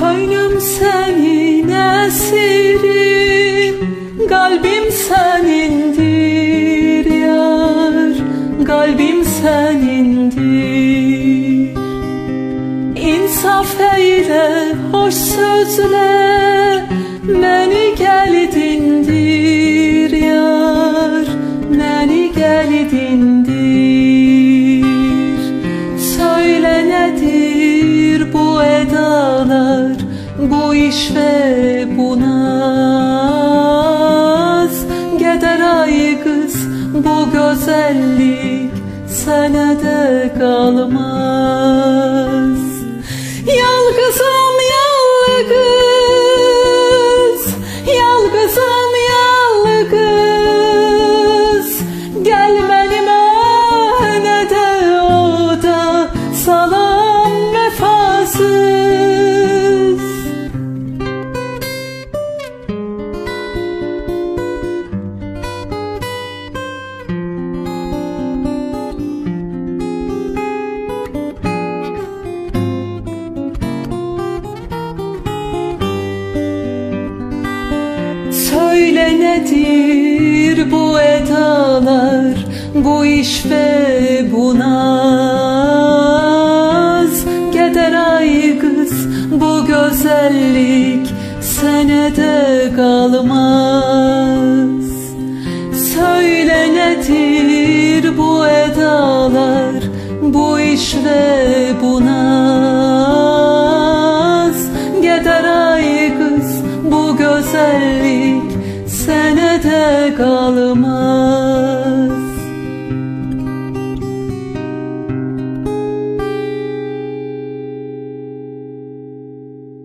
Könlüm senin esirim Kalbim senindir yar Kalbim senindir. İnsaf eyle hoş sözle iş ve bu Geder ay kız bu güzellik Senede kalmaz. Yalgızım yalgız Söyle nedir bu edalar Bu iş ve bu naz. Geder ay kız bu güzellik Senede kalmaz. Söyle nedir bu edalar Bu iş ve bu naz. Geder ay kız bu güzellik kalmaz.